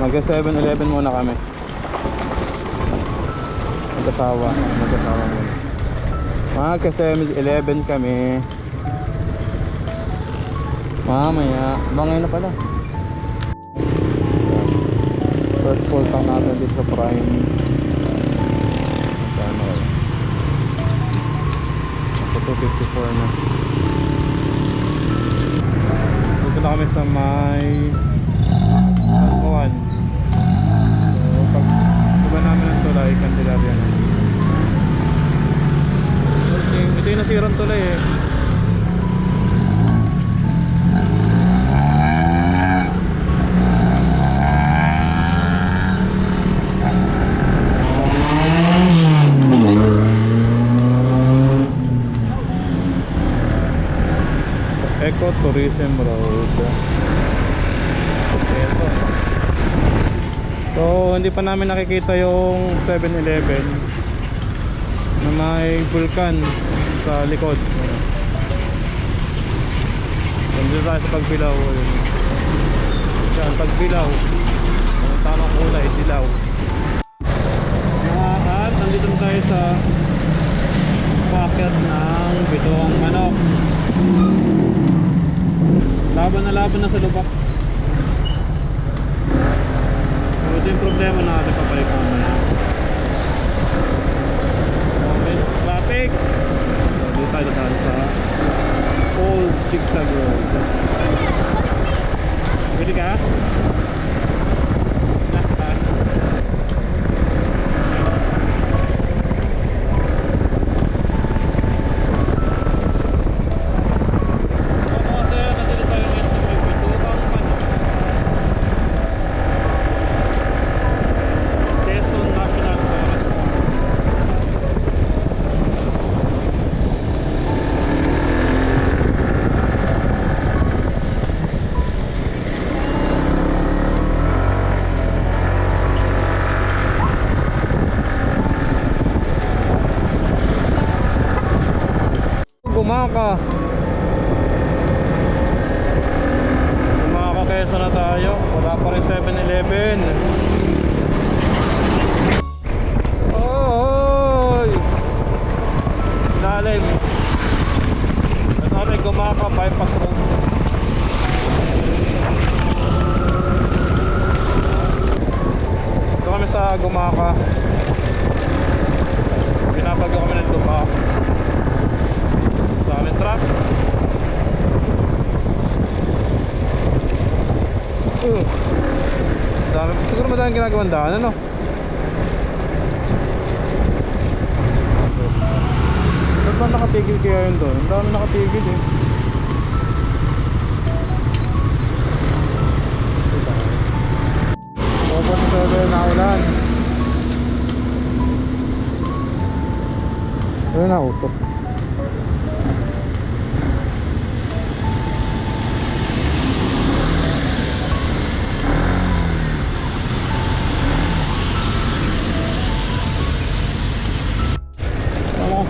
Mag 7-Eleven muna kami. Mag-asawa. Muna. Mag 7-Eleven kami. Mamaya. Bangay na pala. First full tank natin dito sa Prime. Kayo? Ako 254 na. Na kami sa may nasirang tulay eh. Eco Tourism Road. Ito. So, hindi pa namin nakikita yung 7-Eleven na may vulkan sa likod. Nandito tayo sa pagbilaw. Yan, pagbilaw. Ang tamang kulay, dilaw. Mga at, nandito na tayo sa packet ng bitong manok. Laban na laban na sa lubak. So, ito yung problema natin pabalik mamaya. Madaming ginagawang daan, ano? Ba't ba nakatigil kaya yun doon? Ang dami nakatigil eh.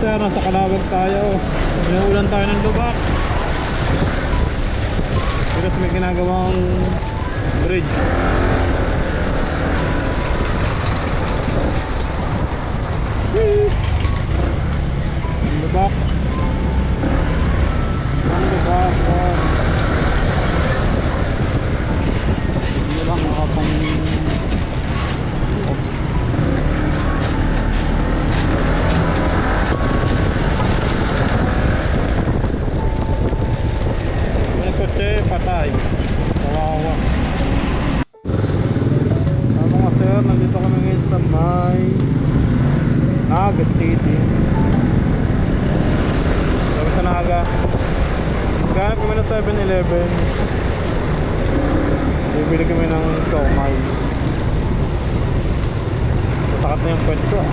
Sir, nasa Kalawag tayo. Inuulan tayo ng lubak. Tapos may ginagawang bridge. Whee! Patay. Kawawa. Ah, mga sir, nandito kami ngayon sa may Naga City. Sabi sa Naga. Ganap kami ng 7-Eleven. Bibili kami ng siomay. Takat na yung ko ah.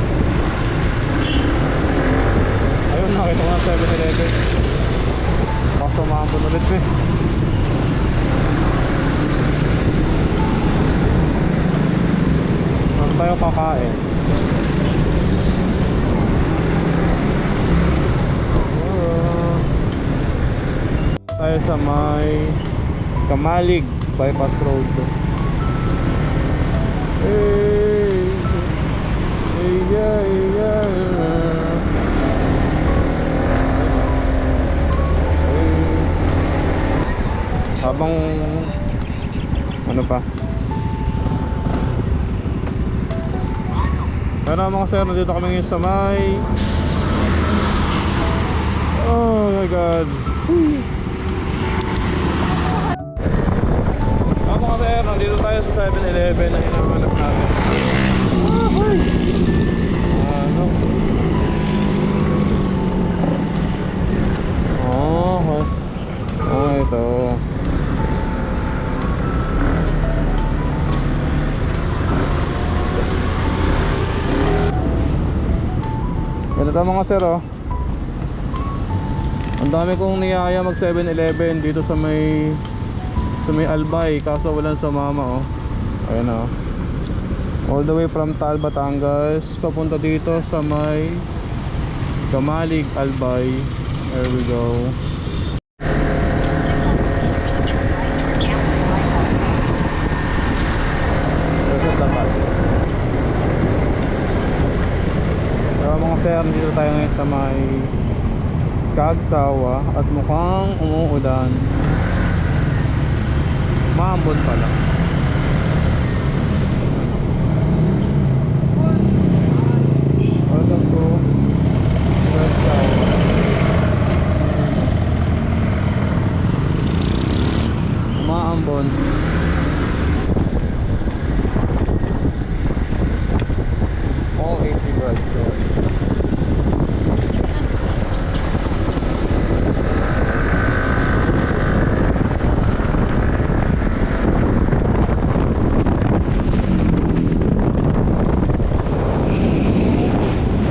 Ayun, nakita ko ng 7-Eleven. Baka sumambon ulit eh. tayo kakain. Uh, tayo sa may Kamalig bypass road. Hey hey yeah, yeah. Habang ano pa? Pero mga sir, nandito kami ngayon sa may... Oh my god. Ah, mga sir, nandito tayo sa 7-Eleven na hinahanap Ganito mga sir oh. Ang dami kong niyaya mag 7-Eleven dito sa may sa may Albay kaso walang sumama oh. Ayan oh. All the way from Tal Batangas papunta dito sa may Kamalig Albay. There we go. Sir, dito tayo ngayon sa may Kagsawa at mukhang umuulan. Maambon pala. Welcome to Kagsawa. Maambon. All 80 rides there.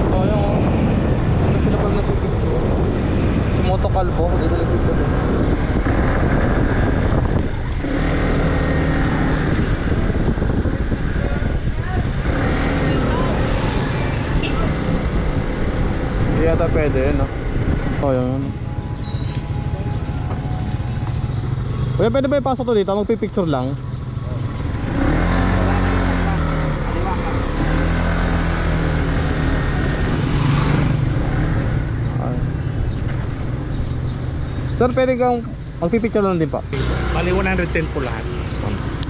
Oh, yung ano sila pag nasipicture? Si Moto Calvo, dito nagpicture. Hindi yata pwede yun, no? Oh, yun. Kuya, pwede ba ipasok to dito? Magpipicture lang. Ay. Sir, pwede kang magpipicture lang din pa. Bali 110 po lahat.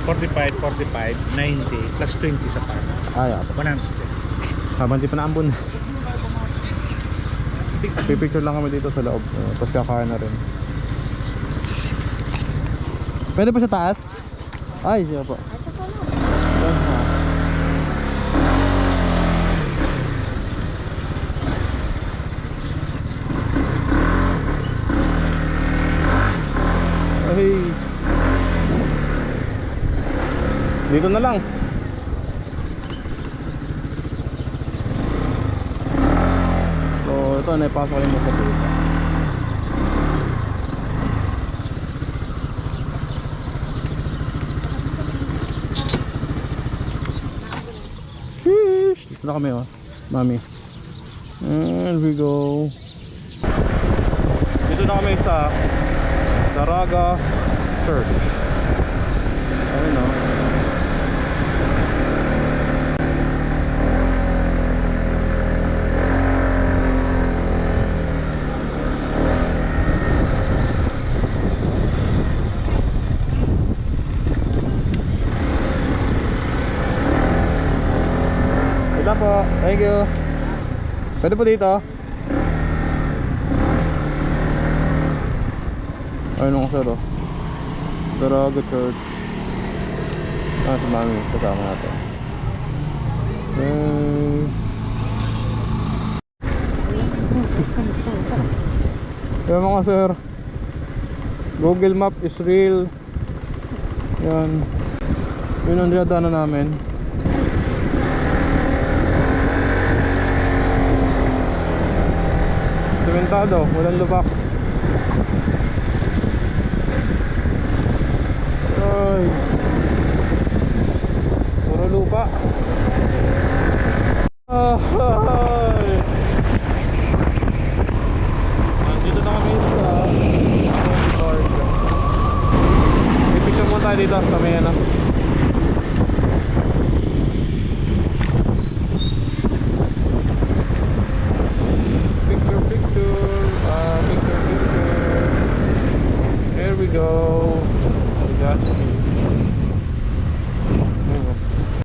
45, 45, 90, plus 20 sa par. Ay, ah. 100. Habang di pa naambon. Pipicture lang kami dito sa loob. Uh, Tapos kakain na rin. Pwede pa sa taas? Ay, siya po. Ay. Dito na lang. So, ito na ipasok yung motor dito. Sheesh! Dito na kami oh, mami. And we go. Dito na kami sa Daraga Church. Ayun oh. Ito po. Thank you. Pwede po dito. Ayun ang sir oh. Daraga Church. Ah, si Mami. Kasama natin. Okay. Yan mga sir. Google Map is real. Yan. Yun ang dinadaanan namin. Sementado, walang lubak. Ay. Puro lupa. Ay. Nandito na kami sa Park. Pipicture mo tayo dito sa may ano.